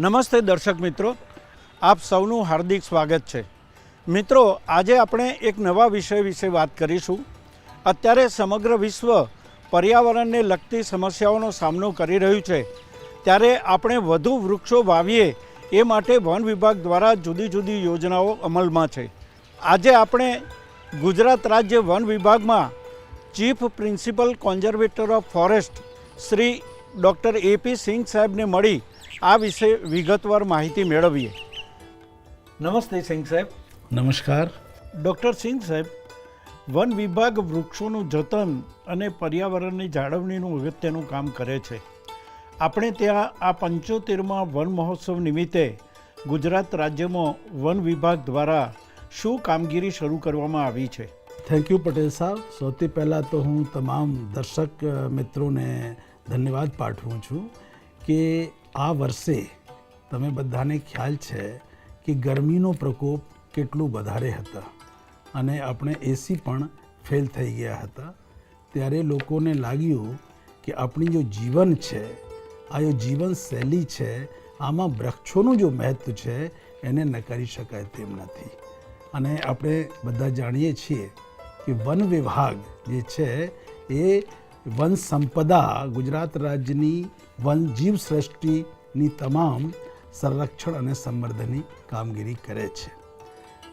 નમસ્તે દર્શક મિત્રો. આપ સૌનું હાર્દિક સ્વાગત છે. મિત્રો, આજે આપણે એક નવા વિષય વિશે વાત કરીશું. અત્યારે સમગ્ર વિશ્વ પર્યાવરણને લગતી સમસ્યાઓનો સામનો કરી રહ્યું છે. ત્યારે આપણે વધુ વૃક્ષો વાવીએ એ માટે વન વિભાગ દ્વારા જુદી જુદી યોજનાઓ અમલમાં છે. આજે આપણે ગુજરાત રાજ્ય વન વિભાગમાં chief principal conservator of forest Shri doctor AP Singh સાહેબને મળી આ વિશે વિગતવાર માહિતી મેળવીએ. નમસ્તે સિંહ સાહેબ. નમસ્કાર. ડૉક્ટર સિંહ સાહેબ વન વિભાગ વૃક્ષોનું જતન અને પર્યાવરણની જાળવણીનું અગત્યનું કામ કરે છે. આપણે ત્યાં આ પંચોતેરમાં વન મહોત્સવ નિમિત્તે ગુજરાત રાજ્યમાં વન વિભાગ દ્વારા શું કામગીરી શરૂ કરવામાં આવી છે? થેન્ક યુ પટેલ સાહેબ. સૌથી પહેલાં તો હું તમામ દર્શક મિત્રોને ધન્યવાદ પાઠવું છું કે આ વર્ષે તમે બધાને ખ્યાલ છે કે ગરમીનો પ્રકોપ કેટલું વધારે હતા અને આપણે એસી પણ ફેલ થઈ ગયા હતા. ત્યારે લોકોને લાગ્યું કે આપણી જો જીવન છે, આ જો જીવન શૈલી છે, આમાં વૃક્ષોનું જો મહત્વ છે, એને નકારી શકાય તેમ નથી. અને આપણે બધા જાણીએ છીએ કે વન વિભાગ જે છે એ વન સંપદા ગુજરાત રાજ્યની વન સૃષ્ટિની તમામ સંરક્ષણ અને સંવર્ધનની કામગીરી કરે છે.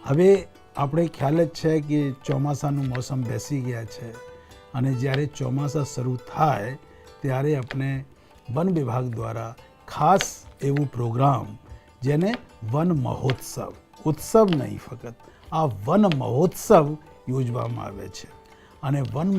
હવે આપણે ખ્યાલ જ છે કે ચોમાસાનું મોસમ બેસી ગયા છે અને જ્યારે ચોમાસા શરૂ થાય ત્યારે આપણે વન વિભાગ દ્વારા ખાસ એવું પ્રોગ્રામ જેને વન મહોત્સવ, ઉત્સવ નહીં ફક્ત, આ વન મહોત્સવ યોજવામાં આવે છે. અને વન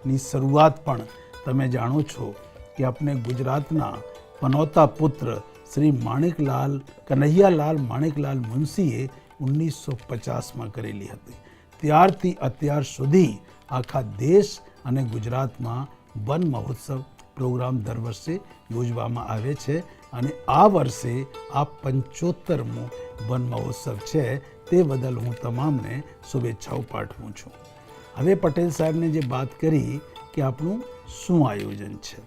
મહોત્સવની શરૂઆત પણ તમે જાણો છો કે આપણે ગુજરાતના પનોતા પુત્ર શ્રી માણેકલાલ, કનૈયાલાલ માણેકલાલ મુનશીએ ઓગણીસો પચાસમાં કરેલી હતી. ત્યારથી અત્યાર સુધી આખા દેશ અને ગુજરાતમાં વન મહોત્સવ પ્રોગ્રામ દર વર્ષે યોજવામાં આવે છે અને આ વર્ષે આ પંચોતરમો વન મહોત્સવ છે તે બદલ હું તમામને શુભેચ્છાઓ પાઠવું છું. હવે પટેલ સાહેબને જે વાત કરી કે આપણું શું આયોજન છે.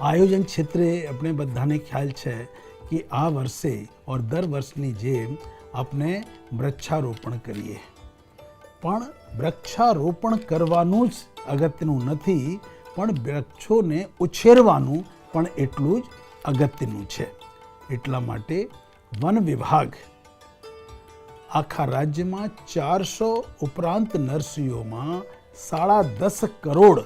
આયોજન ક્ષેત્રે આપણે બધાને ખ્યાલ છે કે આ વર્ષે ઓર દર વર્ષની જેમ આપણે વૃક્ષારોપણ કરીએ. પણ વૃક્ષારોપણ કરવાનું જ અગત્યનું નથી, પણ વૃક્ષોને ઉછેરવાનું પણ એટલું જ અગત્યનું છે. એટલા માટે વન વિભાગ આખા રાજ્યમાં ચારસો ઉપરાંત નર્સરીઓમાં સાડા દસ કરોડ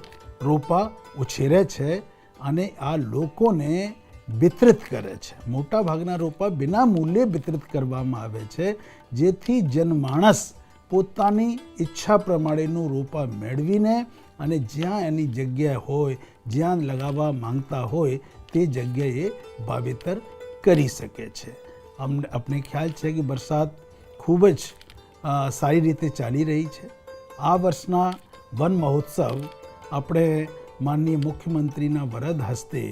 રોપા ઉછેરે છે અને આ લોકોને વિતરિત કરે છે. મોટા ભાગના રોપા વિના મૂલ્યે વિતરિત કરવામાં આવે છે, જેથી જનમાણસ પોતાની ઈચ્છા પ્રમાણેનું રોપા મેળવીને અને જ્યાં એની જગ્યા હોય, જ્યાં લગાવવા માંગતા હોય, તે જગ્યાએ વાવેતર કરી શકે છે. અમને આપણે ખ્યાલ છે કે વરસાદ ખૂબ જ સારી રીતે ચાલી રહી છે. આ વર્ષના વન મહોત્સવ આપણે માનનીય મુખ્યમંત્રીના વરદ હસ્તે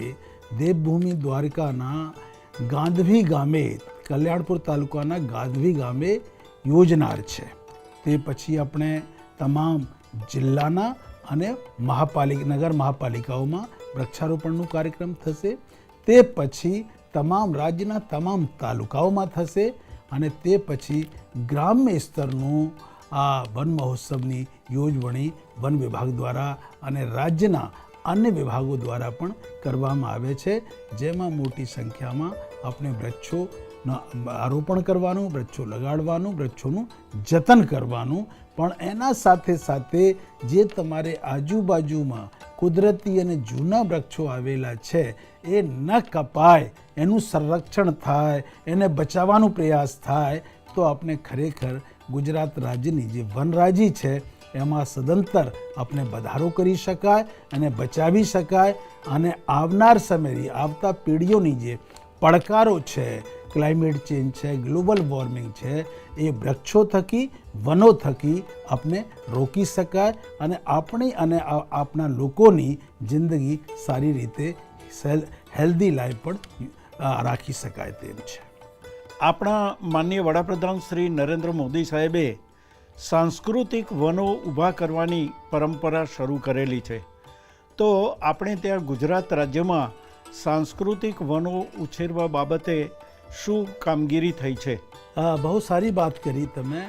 દેવભૂમિ દ્વારકાના ગાંધવી ગામે, કલ્યાણપુર તાલુકાના ગાંધવી ગામે યોજનાર છે. તે પછી આપણે તમામ જિલ્લાના અને મહાપાલિકા, નગર મહાપાલિકાઓમાં વૃક્ષારોપણનું કાર્યક્રમ થશે. તે પછી તમામ રાજ્યના તમામ તાલુકાઓમાં થશે અને તે પછી ગ્રામ્ય સ્તરનું આ વન મહોત્સવની યોજવણી વન વિભાગ દ્વારા અને રાજ્યના અન્ય વિભાગો દ્વારા પણ કરવામાં આવે છે. જેમાં મોટી સંખ્યામાં આપણે વૃક્ષોના આરોપણ કરવાનું, વૃક્ષો લગાડવાનું, વૃક્ષોનું જતન કરવાનું. પણ એના સાથે સાથે જે તમારે આજુબાજુમાં કુદરતી અને જૂના વૃક્ષો આવેલા છે, એ ન કપાય. એનું સંરક્ષણ થાય. એને બચાવવાનો પ્રયાસ થાય. તો આપણે ખરેખર ગુજરાત રાજ્યની જે વનરાજી છે, એમાં સદંતર આપણે વધારો કરી શકાય અને બચાવી શકાય અને આવનાર સમયની આવતા પેઢીઓની જે પડકારો છે, ક્લાઇમેટ ચેન્જ છે, ગ્લોબલ વોર્મિંગ છે, એ વૃક્ષો થકી, વનો થકી આપણે રોકી શકાય અને આપણી અને આપણા લોકોની જિંદગી સારી રીતે હેલ્ધી લાઈફ પણ રાખી શકાય તેમ છે. આપણા માનનીય વડાપ્રધાન શ્રી નરેન્દ્ર મોદી સાહેબે સાંસ્કૃતિક વનો ઊભા કરવાની પરંપરા શરૂ કરેલી છે. તો આપણે ત્યાં ગુજરાત રાજ્યમાં સાંસ્કૃતિક વનો ઉછેરવા બાબતે શું કામગીરી થઈ છે? બહુ સારી વાત કરી તમે.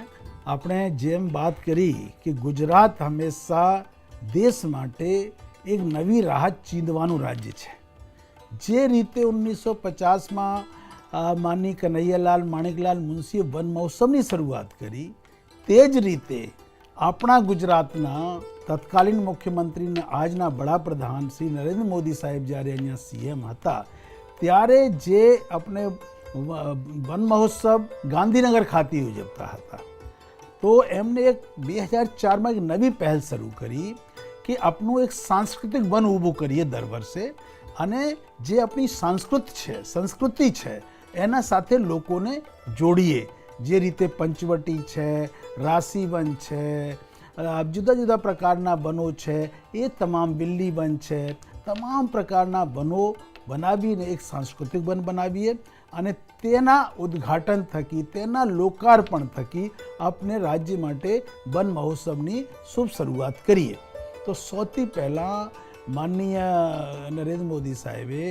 આપણે જેમ વાત કરી કે ગુજરાત હંમેશા દેશ માટે એક નવી રાહ ચીંધવાનું રાજ્ય છે. જે રીતે ઓગણીસો પચાસમાં માની કનૈયાલાલ માણેકલાલ મુનશીએ વન મહોત્સવની શરૂઆત કરી. તે જ રીતે આપણા ગુજરાતના તત્કાલીન મુખ્યમંત્રી અને આજના વડાપ્રધાન શ્રી નરેન્દ્ર મોદી સાહેબ જ્યારે અહીંયા સીએમ હતા, ત્યારે જે આપણે વન મહોત્સવ ગાંધીનગર ખાતે ઉજવતા હતા. તો એમને એક બે હજાર ચારમાં એક નવી પહેલ શરૂ કરી કે આપણું એક સાંસ્કૃતિક વન ઊભું કરીએ દર વર્ષે અને જે આપણી સંસ્કૃત છે, સંસ્કૃતિ છે એના સાથે લોકોને જોડીએ. જે રીતે પંચવટી છે, રાશિવન છે જુદા જુદા પ્રકારના બનો છે, એ તમામ બિલ્લી વન છે, તમામ પ્રકારના વનો બનાવીને એક સાંસ્કૃતિક વન બનાવીએ અને તેના ઉદ્ઘાટન થકી, તેના લોકાર્પણ થકી આપણે રાજ્ય માટે વન મહોત્સવની શુભ શરૂઆત કરીએ. તો સૌથી પહેલાં માનનીય નરેન્દ્ર મોદી સાહેબે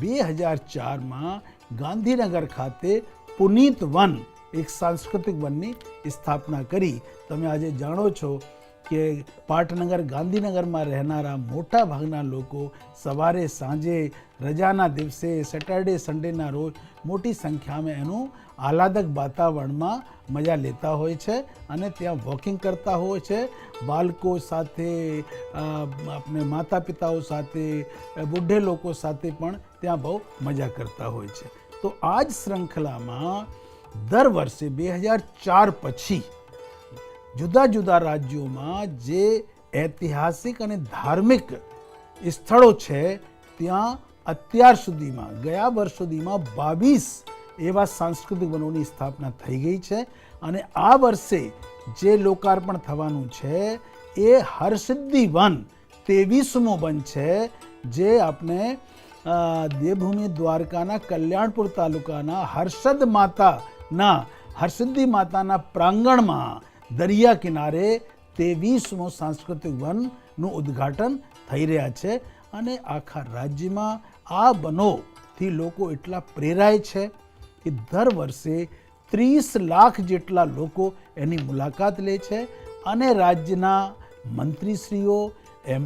બે હજાર ચારમાં ગાંધીનગર ખાતે પુનીત વન, એક સાંસ્કૃતિક વનની સ્થાપના કરી. તમે આજે જાણો છો કે પાટનગર ગાંધીનગરમાં રહેનારા મોટા ભાગના લોકો સવારે સાંજે રજાના દિવસે સેટરડે સન્ડેના રોજ મોટી સંખ્યામાં એનું આહલાદક વાતાવરણમાં મજા લેતા હોય છે અને ત્યાં વોકિંગ કરતા હોય છે. બાળકો સાથે આપણે માતા પિતાઓ સાથે બુઢે લોકો સાથે પણ ત્યાં બહુ મજા કરતા હોય છે. તો આ જ શૃંખલામાં દર વર્ષે બે હજાર ચાર પછી જુદા જુદા રાજ્યોમાં જે ઐતિહાસિક અને ધાર્મિક સ્થળો છે, ત્યાં અત્યાર સુધીમાં, ગયા વર્ષ સુધીમાં બાવીસ એવા સાંસ્કૃતિક વનોની સ્થાપના થઈ ગઈ છે અને આ વર્ષે જે લોકાર્પણ થવાનું છે, એ હરસિદ્ધિ વન તેવીસમો વન છે, જે આપણે દેવભૂમિ દ્વારકાના કલ્યાણપુર તાલુકાના હર્ષદ માતાના હર્ષદ્દી માતાના પ્રાંગણમાં દરિયા કિનારે તેવીસમો સાંસ્કૃતિક વનનું ઉદ્ઘાટન થઈ રહ્યા છે અને આખા રાજ્યમાં આ વનોથી લોકો એટલા પ્રેરાય છે કે દર વર્ષે ત્રીસ લાખ જેટલા લોકો એની મુલાકાત લે છે અને રાજ્યના મંત્રીશ્રીઓ એમ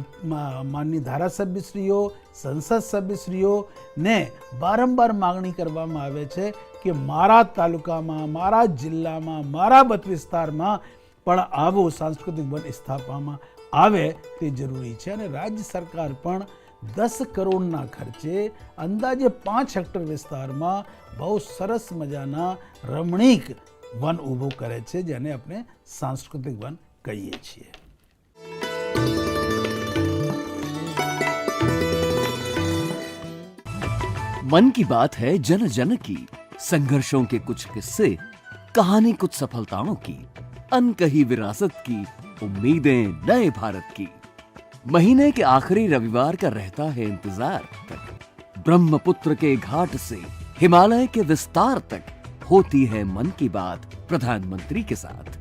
માનની ધારાસભ્યશ્રીઓ, સંસદ સભ્યશ્રીઓને વારંવાર માગણી કરવામાં આવે છે કે મારા તાલુકામાં, મારા જિલ્લામાં, મારા મત વિસ્તારમાં પણ આવો સાંસ્કૃતિક વન સ્થાપવામાં આવે તે જરૂરી છે. અને રાજ્ય સરકાર પણ દસ કરોડના ખર્ચે અંદાજે પાંચ હેક્ટર વિસ્તારમાં બહુ સરસ મજાના રમણીક વન ઊભું કરે છે, જેને આપણે સાંસ્કૃતિક વન કહીએ છીએ. मन की बात है जन जन की, संघर्षों के कुछ किस्से, कहानी कुछ सफलताओं की, अनकही विरासत की, उम्मीदें नए भारत की। महीने के आखिरी रविवार का रहता है इंतज़ार तक, ब्रह्मपुत्र के घाट से हिमालय के विस्तार तक होती है मन की बात प्रधानमंत्री के साथ।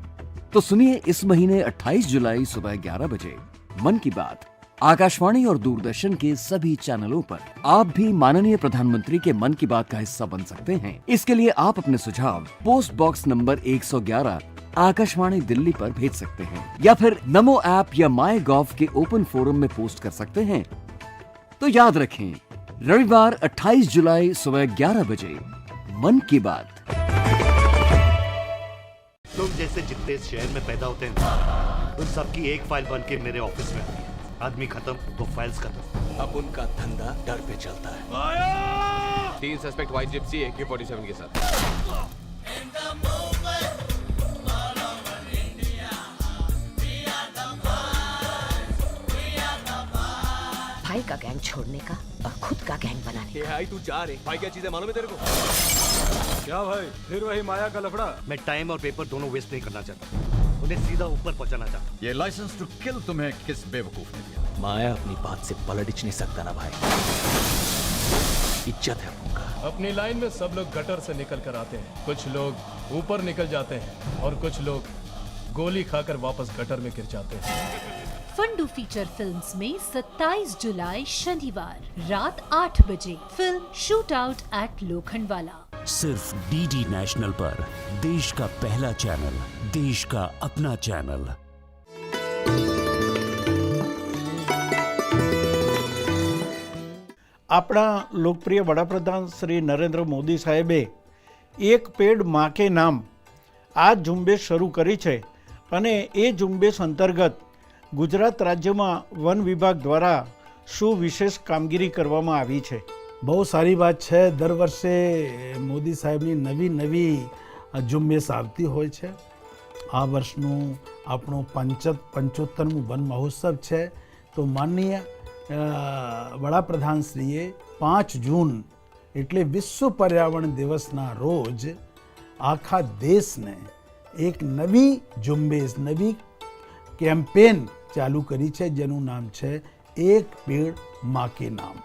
तो सुनिए इस महीने 28 जुलाई सुबह 11 बजे, मन की बात आकाशवाणी और दूरदर्शन के सभी चैनलों पर आप भी माननीय प्रधानमंत्री के मन की बात का हिस्सा बन सकते हैं। इसके लिए आप अपने सुझाव post box number 111 Akashvani Delhi पर भेज सकते हैं या फिर नमो ऐप या माई गॉव के ओपन फोरम में पोस्ट कर सकते हैं। तो याद रखें, रविवार 28 जुलाई सुबह 11 बजे, मन की बात। तुम जैसे जितने शहर में पैदा होते हैं, उन सबकी एक फ़ाइल बन के मेरे ऑफ़िस में आदमी खत्म तो फाइल्स खत्म। अब उनका धंधा डर पे चलता है। तीन सस्पेक्ट वाइट जिप्सी ए के फोर्टी सेवन के साथ। भाई का गैंग छोड़ने का और खुद का गैंग बनाने ये आई तू जा रहे भाई क्या चीज़ें मालूम है तेरे को? क्या भाई? फिर वही माया का लफड़ा? मैं टाइम और पेपर दोनों वेस्ट नहीं करना चाहता। उन्हें सीधा ऊपर पहुंचाना चाहता ये लाइसेंस टू किल तुम्हें किस बेवकूफ़ ने दिया? माया अपनी बात से पलट नहीं सकता ना भाई। इज़्ज़त है उनका। अपनी लाइन में सब लोग गटर से निकल कर आते हैं। कुछ लोग ऊपर निकल जाते हैं और कुछ लोग गोली खाकर वापस गटर में गिर जाते हैं। फंडू फीचर फिल्म्स में 27 जुलाई शनिवार रात 8 बजे। Film shoot out at Lokhandwala. सिर्फ डीडी नेशनल पर देश का पहला चैनल देश का अपना चैनल આપણા લોકપ્રિય વડાપ્રધાન શ્રી નરેન્દ્ર મોદી સાહેબે એક પેડ માં કે નામ આ ઝુંબેશ શરૂ કરી છે અને એ ઝુંબેશ અંતર્ગત ગુજરાત રાજ્યમાં વન વિભાગ દ્વારા શું વિશેષ કામગીરી કરવામાં આવી છે બહુ સારી વાત છે. દર વર્ષે મોદી સાહેબની નવી નવી ઝુંબેશ આવતી હોય છે. આ વર્ષનું આપણું પંચ પંચોતેરમું વન મહોત્સવ છે. તો માનનીય વડાપ્રધાનશ્રીએ પાંચ જૂન એટલે વિશ્વ પર્યાવરણ દિવસના રોજ આખા દેશને એક નવી ઝુંબેશ, નવી કેમ્પેન ચાલુ કરી છે, જેનું નામ છે એક પેડ મા કે નામ.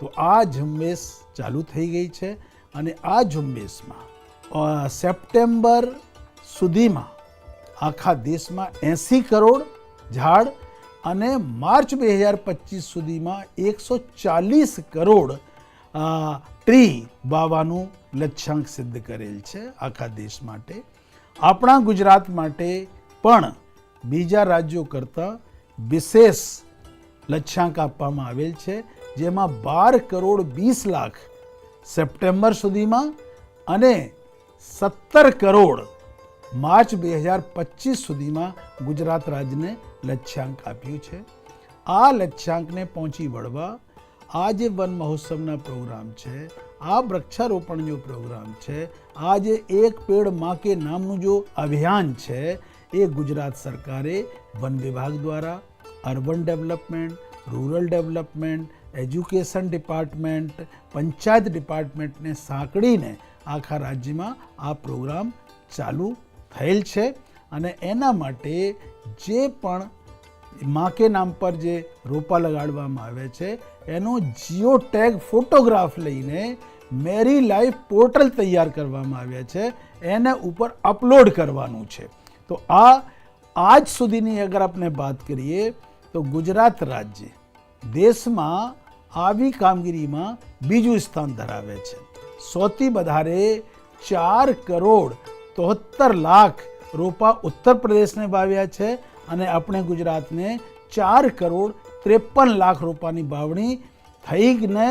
તો આ ઝુંબેશ ચાલુ થઈ ગઈ છે અને આ ઝુંબેશમાં સપ્ટેમ્બર સુધીમાં આખા દેશમાં એંસી કરોડ ઝાડ અને માર્ચ બે હજાર પચીસ સુધીમાં એકસો ચાલીસ કરોડ ટ્રી વાવવાનું લક્ષ્યાંક સિદ્ધ કરેલ છે આખા દેશ માટે. આપણા ગુજરાત માટે પણ બીજા રાજ્યો કરતાં વિશેષ લક્ષ્યાંક આપવામાં આવેલ છે. જેમાં બાર કરોડ વીસ લાખ સપ્ટેમ્બર સુધીમાં અને સત્તર કરોડ માર્ચ બે હજાર પચીસ સુધીમાં ગુજરાત રાજ્યને લક્ષ્યાંક આપ્યું છે. આ લક્ષ્યાંકને પહોંચી વળવા આ જે વન મહોત્સવના પ્રોગ્રામ છે. આ વૃક્ષારોપણ જો પ્રોગ્રામ છે. આ જે એક પેડમાં કે નામનું જો અભિયાન છે, એ ગુજરાત સરકારે વન વિભાગ દ્વારા urban development, rural development education department, panchayat ડિપાર્ટમેન્ટને સાંકળીને આખા રાજ્યમાં આ પ્રોગ્રામ ચાલુ થયેલ છે અને એના માટે જે પણ માકે નામ પર જે રોપા લગાડવામાં આવે છે, એનો જીઓ ટેગ ફોટોગ્રાફ લઈને મેરી લાઈફ પોર્ટલ તૈયાર કરવામાં આવ્યા છે, એને ઉપર અપલોડ કરવાનું છે. તો આ, આજ સુધીની અગર આપણે વાત કરીએ, તો ગુજરાત રાજ્ય દેશમાં આવી કામગીરીમાં બીજું સ્થાન ધરાવે છે. સૌથી વધારે ચાર કરોડ તોહત્તર લાખ રોપા ઉત્તર પ્રદેશને વાવ્યા છે અને આપણે ગુજરાતને ચાર કરોડ ત્રેપન લાખ રોપાની વાવણી થઈને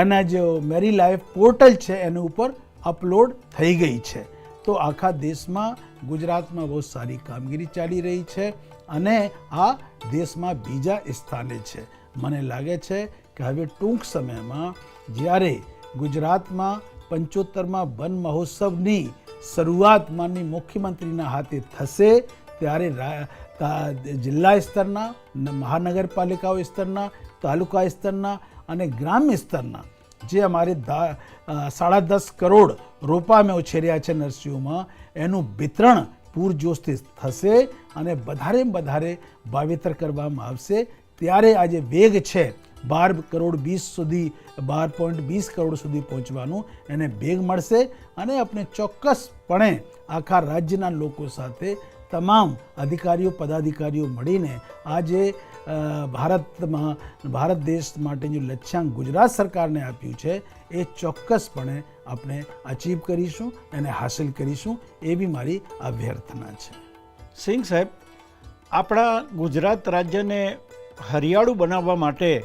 એના જે મેરી લાઈફ પોર્ટલ છે એની ઉપર અપલોડ થઈ ગઈ છે. તો આખા દેશમાં ગુજરાતમાં બહુ સારી કામગીરી ચાલી રહી છે. અને આ દેશમાં બીજા સ્થાને છે. મને લાગે છે કે હવે ટૂંક સમયમાં જ્યારે ગુજરાતમાં પંચોતેરમાં વન મહોત્સવની શરૂઆત માનની મુખ્યમંત્રીના હાથે થશે, ત્યારે જિલ્લા સ્તરના મહાનગરપાલિકાઓ સ્તરના, તાલુકા સ્તરના અને ગ્રામ્ય સ્તરના જે અમારે સાડા દસ કરોડ રોપા મેં ઉછેર્યા છે નર્સરીઓમાં એનું વિતરણ પૂરજોશથી થશે અને વધારે વધારે વાવેતર કરવામાં આવશે. ત્યારે આ જે વેગ છે બાર કરોડ વીસ સુધી, બાર પોઈન્ટ વીસ કરોડ સુધી પહોંચવાનું એને વેગ મળશે અને આપણે ચોક્કસપણે આખા રાજ્યના લોકો સાથે તમામ અધિકારીઓ, પદાધિકારીઓ મળીને આજે ભારતમાં, ભારત દેશ માટે જે લક્ષ્યાંક ગુજરાત સરકારને આપ્યું છે. એ ચોક્કસપણે આપણે અચીવ કરીશું એને હાંસિલ કરીશું એવી મારી અભ્યર્થના છે. સિંહ સાહેબ આપણા ગુજરાત રાજ્યને હરિયાળું બનાવવા માટે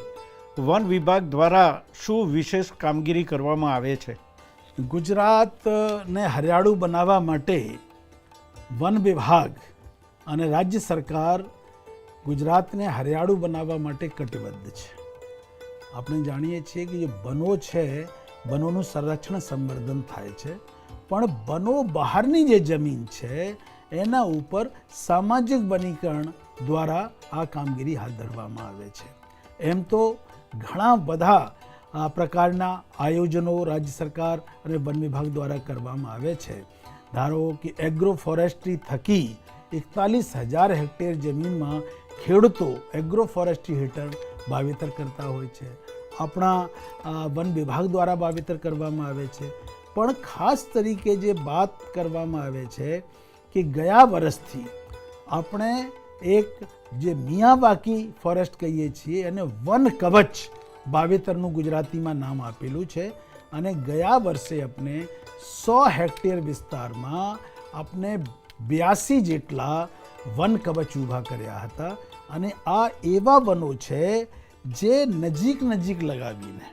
વન વિભાગ દ્વારા શું વિશેષ કામગીરી કરવામાં આવે છે? ગુજરાતને હરિયાળું બનાવવા માટે વન વિભાગ અને રાજ્ય સરકાર ગુજરાતને હરિયાળું બનાવવા માટે કટિબદ્ધ છે. આપણે જાણીએ છીએ કે જે વનો છે વનોનું સંરક્ષણ સંવર્ધન થાય છે. પણ વનો બહારની જે જમીન છે, એના ઉપર સામાજિક વનીકરણ દ્વારા આ કામગીરી હાથ ધરવામાં આવે છે. એમ તો ઘણા બધા આ પ્રકારના આયોજનો રાજ્ય સરકાર અને વન વિભાગ દ્વારા કરવામાં આવે છે. ધારો કે એગ્રો ફોરેસ્ટ્રી થકી એકતાલીસ હજાર હેક્ટેર જમીનમાં ખેડૂતો એગ્રો ફોરેસ્ટ્રી હેઠળ વાવેતર કરતા હોય છે. આપણા વન વિભાગ દ્વારા વાવેતર કરવામાં આવે છે. પણ ખાસ તરીકે જે વાત કરવામાં આવે છે કે ગયા વર્ષથી આપણે એક જે મિયાવાકી ફોરેસ્ટ કહીએ છીએ અને વન કવચ વાવેતરનું ગુજરાતીમાં નામ આપેલું છે અને ગયા વર્ષે આપણે સો હેક્ટેર વિસ્તારમાં આપણે બ્યાસી જેટલા વન કવચ ઊભા કર્યા હતા અને આ એવા વનો છે જે નજીક નજીક લગાવીને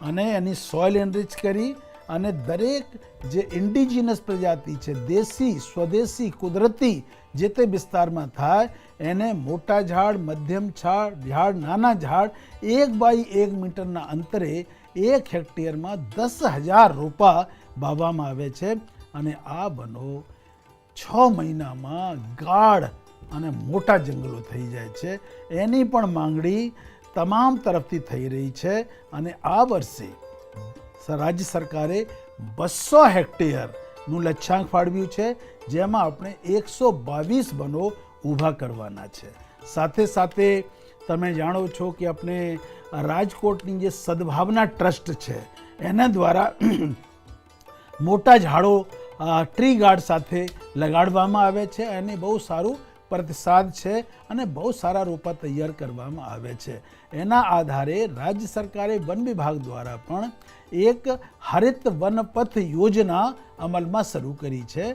અને એની સોઇલ એનરિચ કરી અને દરેક જે ઇન્ડિજિનસ પ્રજાતિ છે, દેશી, સ્વદેશી, કુદરતી જે તે વિસ્તારમાં થાય, એને મોટા ઝાડ, મધ્યમ ઝાડ ઝાડ, નાના ઝાડ, એક બાય એક મીટરના અંતરે એક હેક્ટેરમાં દસ હજાર રોપા વાવવામાં આવે છે અને આ બનો છ મહિનામાં ગાઢ અને મોટા જંગલો થઈ જાય છે. એની પણ માંગણી તમામ તરફથી થઈ રહી છે અને આ વર્ષે રાજ્ય સરકારે બસો હેક્ટેયરનું લક્ષ્યાંક ફાળવ્યું છે, જેમાં આપણે એકસો બાવીસ વનો ઊભા કરવાના છે. સાથે સાથે તમે જાણો છો કે આપણે રાજકોટની જે સદભાવના ટ્રસ્ટ છે, એના દ્વારા મોટા ઝાડો ટ્રી ગાર્ડ સાથે લગાડવામાં આવે છે અને બહુ સારું પ્રતિસાદ છે અને બહુ સારા રોપા તૈયાર કરવામાં આવે છે. એના આધારે રાજ્ય સરકારે વન વિભાગ દ્વારા પણ એક હરિત વનપથ યોજના અમલમાં શરૂ કરી છે.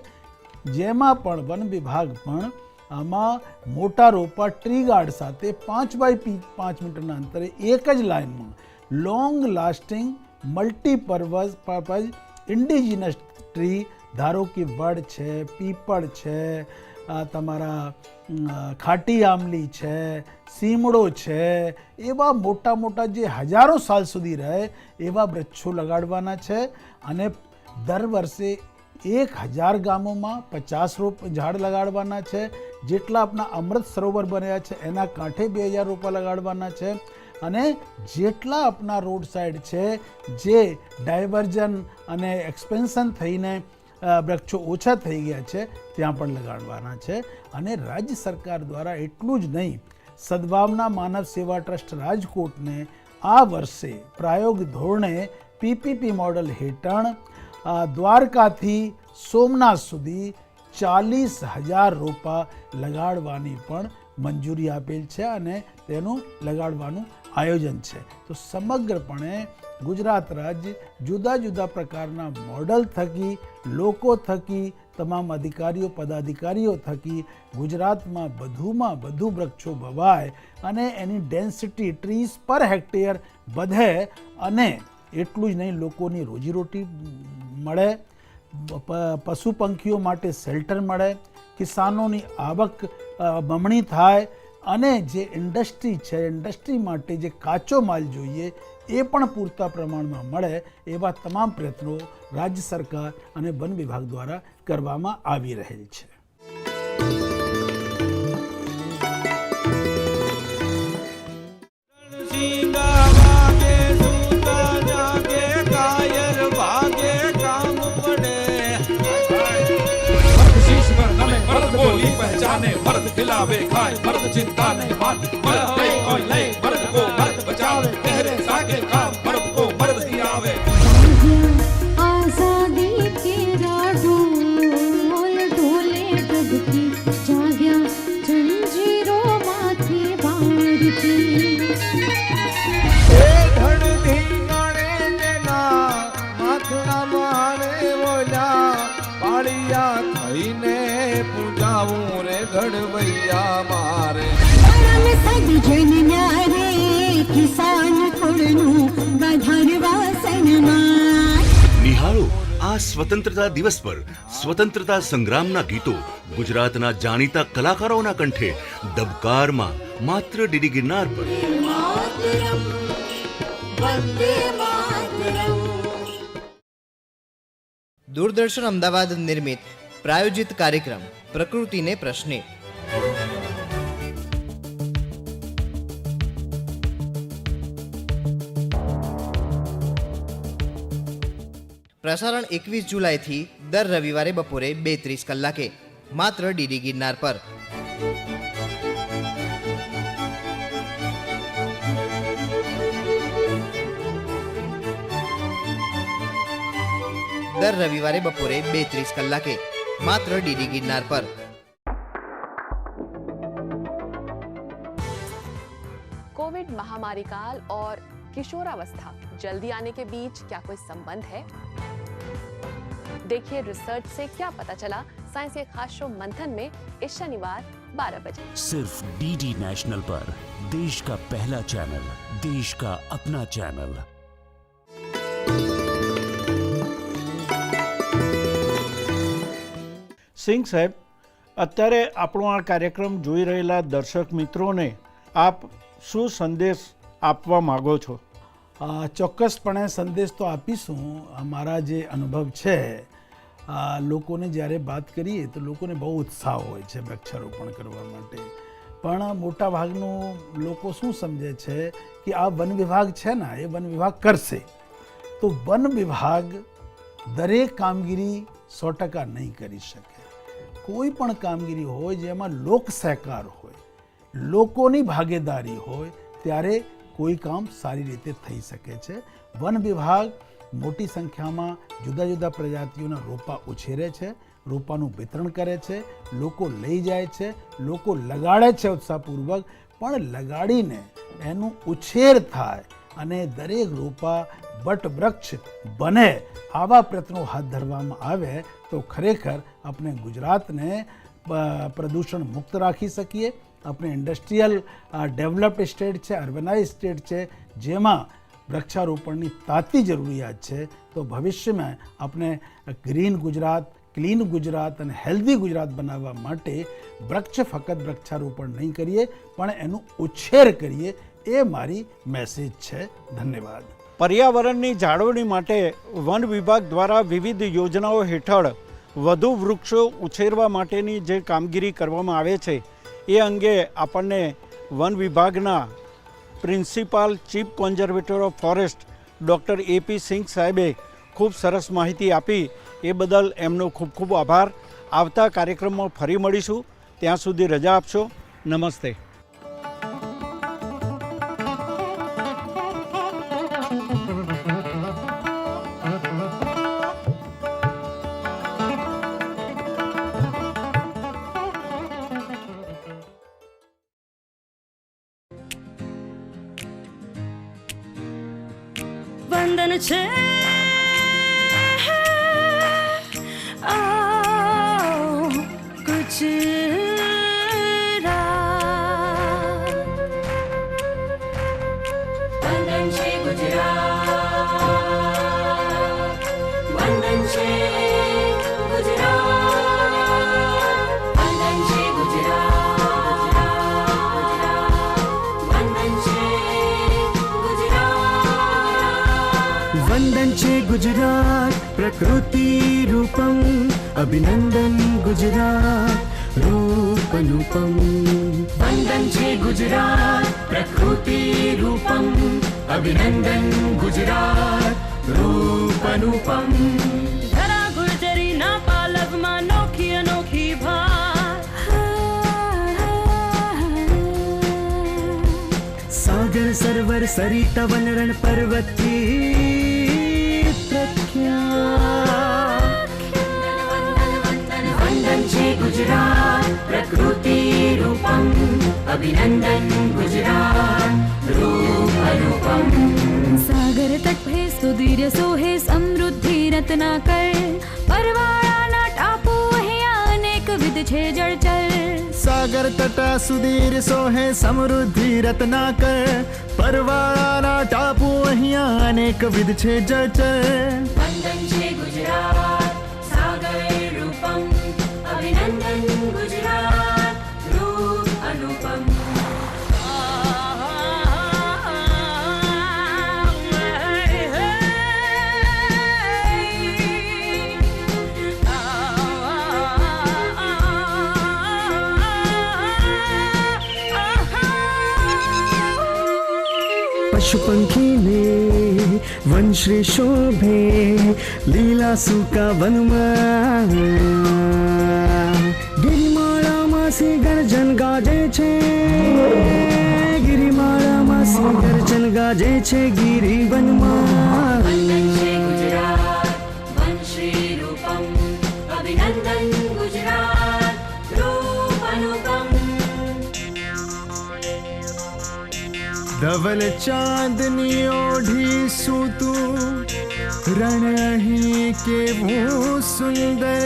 જેમાં પણ વન વિભાગ પણ આમાં મોટા રોપા ટ્રી ગાર્ડ સાથે પાંચ બાય પાંચ મીટરના અંતરે એક જ લાઇનમાં long lasting multipurpose purpose indigenous tree, ધારો કે વડ છે, પીપળ છે તમારા ખાટી આમલી છે, સીમડો છે, એવા મોટા મોટા જે હજારો સાલ સુધી રહે, એવા વૃક્ષો લગાડવાના છે અને દર વર્ષે એક હજાર ગામોમાં પચાસ રોપ ઝાડ લગાડવાના છે. જેટલા આપણા અમૃત સરોવર બન્યા છે, એના કાંઠે બે હજાર રોપા લગાડવાના છે. અને જેટલા આપણા રોડ સાઈડ છે, જે ડાયવર્જન અને એક્સપેન્શન થઈને વૃક્ષો ઓછા થઈ ગયા છે, ત્યાં પણ લગાડવાના છે. અને રાજ્ય સરકાર દ્વારા એટલું જ નહીં, સદભાવના માનવ સેવા ટ્રસ્ટ રાજકોટને આ વર્ષે પ્રાયોગિક ધોરણે પીપીપી મોડલ હેઠળ દ્વારકાથી સોમનાથ સુધી ચાલીસ હજાર રોપા લગાડવાની પણ મંજૂરી આપેલ છે અને તેનું લગાડવાનું આયોજન છે. તો સમગ્રપણે ગુજરાત રાજ્ય જુદા જુદા પ્રકારના મોડલ થકી, લોકો થકી, તમામ અધિકારીઓ, પદાધિકારીઓ થકી ગુજરાતમાં વધુમાં વધુ વૃક્ષો ભવાય અને એની ડેન્સિટી ટ્રીસ પર હેક્ટેયર વધે અને એટલું જ નહીં, લોકોની રોજીરોટી મળે પશુ પંખીઓ માટે શેલ્ટર મળે, કિસાનોની આવક બમણી થાય અને જે ઇન્ડસ્ટ્રી છે ઇન્ડસ્ટ્રી માટે જે કાચો માલ જોઈએ એ પણ પૂરતા પ્રમાણમાં મળે એવા તમામ પ્રયત્નો રાજ્ય સરકાર અને વન વિભાગ દ્વારા કરવામાં આવી રહેલ છે शीश पर नमे मर्द बोली पहचाने मर्द खिलावे खाए मर्द चिंता नहीं मान मर्द ले और ले मर्द को मर्द बचावे આ સ્વતંત્રતા દિવસ પર સ્વતંત્રતા સંગ્રામના ગીતો, ગુજરાતના જાણીતા કલાકારોના કંઠે દબકારમાં માત્ર ડીડી ગિરનાર પર. દૂરદર્શન અમદાવાદ નિર્મિત પ્રાયોજિત કાર્યક્રમ પ્રકૃતિને પ્રશ્ને. પ્રસારણ એકવીસ જુલાઈથી દર રવિવારે બપોરે બે ત્રીસ કલાકે માત્ર ડીડી ગિરનાર પર દર રવિવારે બપોરે બે ત્રીસ કલાકે માત્ર ડીડી ગિરનાર પર कोविड महामारी काल और किशोरावस्था जल्दी आने के बीच क्या कोई संबंध है देखिए रिसर्च से क्या पता चला साइंस के खास शो मंथन में इस शनिवार 12 बजे सिर्फ डीडी नेशनल पर देश का पहला चैनल देश का अपना चैनल સિંઘ સાહેબ અત્યારે આપણો આ કાર્યક્રમ જોઈ રહેલા દર્શક મિત્રોને આપ શું સંદેશ આપવા માગો છો અ, ચોક્કસપણે સંદેશ તો આપીશું આ મારા જે અનુભવ છે આ લોકોને જ્યારે વાત કરીએ તો લોકોને બહુ ઉત્સાહ હોય છે વૃક્ષારોપણ કરવા માટે. પણ મોટા ભાગનો લોકો શું સમજે છે કે આ વન વિભાગ છે ને, એ વન વિભાગ કરશે. તો વન વિભાગ દરેક કામગીરી સો ટકા નહીં કરી શકે. કોઈ પણ કામગીરી હોય જેમાં લોક સહકાર હોય, લોકોની ભાગીદારી હોય, ત્યારે કોઈ કામ સારી રીતે થઈ શકે છે. વન વિભાગ મોટી સંખ્યામાં જુદા જુદા પ્રજાતિઓના રોપા ઉછેરે છે, રોપાનું વિતરણ કરે છે, લોકો લઈ જાય છે, લોકો લગાડે છે ઉત્સાહપૂર્વક, પણ લગાડીને એનું ઉછેર થાય અને દરેક રોપા વટવૃક્ષ બને આવા પ્રયત્નો હાથ ધરવામાં આવે તો ખરેખર આપણે ગુજરાતને પ્રદૂષણ મુક્ત રાખી શકીએ. આપણે ઇન્ડસ્ટ્રીયલ ડેવલપ્ડ સ્ટેટ છે અર્બનાઇઝ સ્ટેટ છે, જેમાં વૃક્ષારોપણની તાતી જરૂરિયાત છે, તો ભવિષ્યમાં આપણે ગ્રીન ગુજરાત, ક્લીન ગુજરાત અને હેલ્ધી ગુજરાત બનાવવા માટે વૃક્ષ ફક્ત વૃક્ષારોપણ નહીં કરીએ, પણ એનું ઉછેર કરીએ એ મારી મેસેજ છે. ધન્યવાદ. પર્યાવરણની જાળવણી માટે વન વિભાગ દ્વારા વિવિધ યોજનાઓ હેઠળ વધુ વૃક્ષો ઉછેરવા માટેની જે કામગીરી કરવામાં આવે છે, એ અંગે આપણને વન વિભાગના principal chief conservator of forest doctor AP Singh સાહેબે ખૂબ સરસ માહિતી આપી. એ બદલ એમનો ખૂબ ખૂબ આભાર. આવતા કાર્યક્રમમાં ફરી મળીશું. ત્યાં સુધી રજા આપશો. નમસ્તે. ગુજરાત પ્રકૃતિ રૂપમ અભિનંદન ગુજરાત રૂપનુપમ વંદન છે ગુજરાત પ્રકૃતિ રૂપમ અભિનંદન ગુજરાત રૂપનુપમ ધરા ગુર્જરીના પાલવમાં નોખી અનોખી સાગર સરોવર સરિતા વનરણ પર્વતથી ગુજરાત પ્રકૃતિ રૂપમ અભિનંદન ગુજરાત રૂપ અનુપમ સાગર તટભે સુધીર સોહે સમૃદ્ધિ રત્નાકર પરવાળાના ટાપુ અહીંયા અનેકવિધ છે જળચર સાગર તટા સુધીર સોહે સમૃદ્ધિ રત્નાકર પરવાળાના ટાપુ અહીંયા અનેકવિધ છે જળચર પશુ પંખીને વંશ્રી શોભે લીલા સુકા વનમાં ગિરિમાળામાં સિંહ ગર્જન ગાજે છે ગિરિમાળામાં સિંહ ગર્જન ગાજે છે ગિરી ધવલ ચાંદની ઓઢી સૂતું રણ અહીં કેવું સુંદર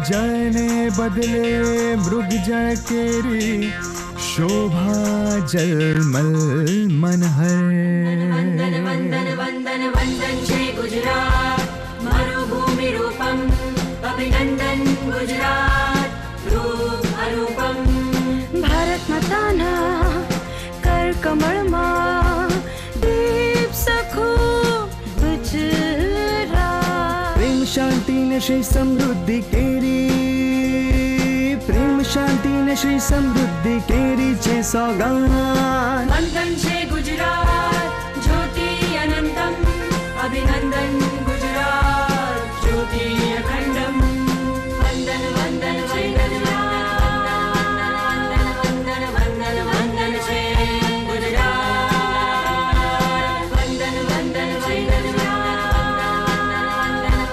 જળને બદલે મૃગજળ કેરી શોભા જલમલ મનહર વંદન વંદન વંદન રૂપમ અભિનંદન ગુજરાત ને શ્રી સમૃદ્ધિ કેરી. પ્રેમ શાંતિ ને શ્રી સમૃદ્ધિ કેરી છે સોગાન. ગુજરાત.